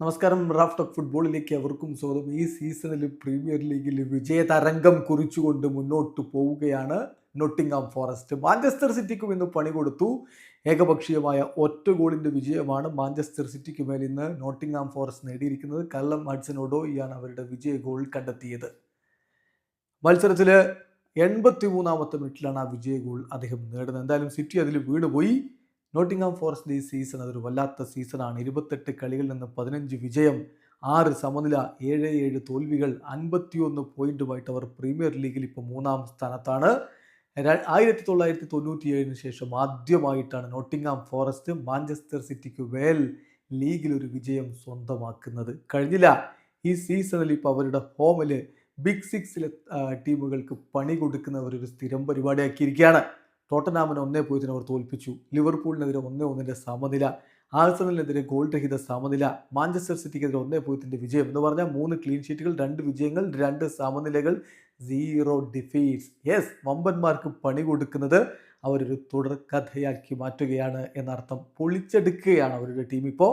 നമസ്കാരം Raf talk ഫുട്ബോളിലേക്ക് അവർക്കും സ്വാഗതം. ഈ സീസണിൽ പ്രീമിയർ ലീഗിൽ വിജയതരംഗം കുറിച്ചുകൊണ്ട് മുന്നോട്ട് പോവുകയാണ് നൊട്ടിംഗാം ഫോറസ്റ്റ്. മാഞ്ചസ്റ്റർ സിറ്റിക്കും ഇന്ന് പണി കൊടുത്തു. ഏകപക്ഷീയമായ ഒറ്റ ഗോളിന്റെ വിജയമാണ് മാഞ്ചസ്റ്റർ സിറ്റിക്ക് മേൽ ഇന്ന് നോട്ടിംഗാം ഫോറസ്റ്റ് നേടിയിരിക്കുന്നത്. കല്ലം ഹഡ്സനോഡോയാണ് അവരുടെ വിജയ ഗോൾ കണ്ടെത്തിയത്. മത്സരത്തിൽ എൺപത്തി മൂന്നാമത്തെ മിനിറ്റിലാണ് ആ വിജയ ഗോൾ അദ്ദേഹം നേടുന്നത്. എന്തായാലും സിറ്റി അതിൽ വീണുപോയി. നോട്ടിംഗാം ഫോറസ്റ്റ് ഈ സീസൺ അതൊരു വല്ലാത്ത സീസണാണ്. ഇരുപത്തെട്ട് കളികളിൽ നിന്ന് പതിനഞ്ച് വിജയം ആറ് സമനില ഏഴ് ഏഴ് തോൽവികൾ അൻപത്തിയൊന്ന് പോയിന്റുമായിട്ട് അവർ പ്രീമിയർ ലീഗിൽ ഇപ്പോൾ മൂന്നാം സ്ഥാനത്താണ്. ആയിരത്തി തൊള്ളായിരത്തി തൊണ്ണൂറ്റി ഏഴിന് ശേഷം ആദ്യമായിട്ടാണ് നോട്ടിംഗ്ഹാം ഫോറസ്റ്റ് മാഞ്ചസ്റ്റർ സിറ്റിക്ക് വേൽ ലീഗിൽ ഒരു വിജയം സ്വന്തമാക്കുന്നത്. കഴിഞ്ഞില്ല ഈ സീസണിൽ ഇപ്പോൾ അവരുടെ ഹോമിൽ ബിഗ് സിക്സിലെ ടീമുകൾക്ക് പണി കൊടുക്കുന്നവർ ഒരു സ്ഥിരം പരിപാടിയാക്കിയിരിക്കുകയാണ്. ടോട്ടനാമിനെ ഒന്നേ പൂജ്യത്തിന് അവർ തോൽപ്പിച്ചു. ലിവർപൂളിനെതിരെ ഒന്നേ ഒന്നിന്റെ സമനില ആഴ്സണലിനെതിരെ ഗോൾ രഹിത സമനില മാഞ്ചസ്റ്റർ സിറ്റിക്കെതിരെ ഒന്നേ പൂജ്യത്തിന്റെ വിജയം എന്ന് പറഞ്ഞാൽ മൂന്ന് ക്ലീൻ ഷീറ്റുകൾ രണ്ട് വിജയങ്ങൾ രണ്ട് സമനിലകൾ സീറോ ഡിഫീറ്റ്സ് യെസ് വമ്പന്മാർക്ക് പണി കൊടുക്കുന്നത് അവരൊരു തുടർക്കഥയാക്കി മാറ്റുകയാണ് എന്നർത്ഥം. പൊളിച്ചെടുക്കുകയാണ് അവരുടെ ടീം ഇപ്പോൾ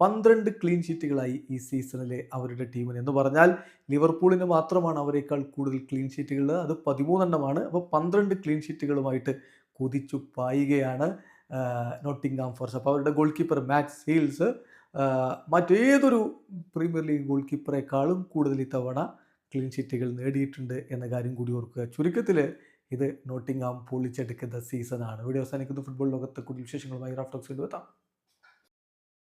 പന്ത്രണ്ട് ക്ലീൻ ഷീറ്റുകളായി ഈ സീസണിലെ അവരുടെ ടീമിന് എന്ന് പറഞ്ഞാൽ ലിവർപൂളിന് മാത്രമാണ് അവരെക്കാൾ കൂടുതൽ ക്ലീൻ ഷീറ്റുകൾ അത് പതിമൂന്നെണ്ണമാണ്. അപ്പോൾ പന്ത്രണ്ട് ക്ലീൻ ഷീറ്റുകളുമായിട്ട് കുതിച്ചു പായുകയാണ് നോട്ടിംഗ്ഹാം ഫോർസ് അപ്പോൾ അവരുടെ ഗോൾ കീപ്പർ മാക്സ് ഹീൽസ് മറ്റേതൊരു പ്രീമിയർ ലീഗ് ഗോൾ കീപ്പറേക്കാളും കൂടുതൽ ഇത്തവണ ക്ലീൻ ഷീറ്റുകൾ നേടിയിട്ടുണ്ട് എന്ന കാര്യം കൂടി ഓർക്കുക. ചുരുക്കത്തിൽ ഇത് നോട്ടിംഗ്ഹാം പൊളിച്ചെടുക്കുന്ന സീസണാണ് ഇവിടെ അവസാനിക്കുന്ന. ഫുട്ബോൾ ലോകത്തെ കൂടുതൽ വിശേഷങ്ങളുമായി റാഫ്റ്റോക്സ് എത്താം.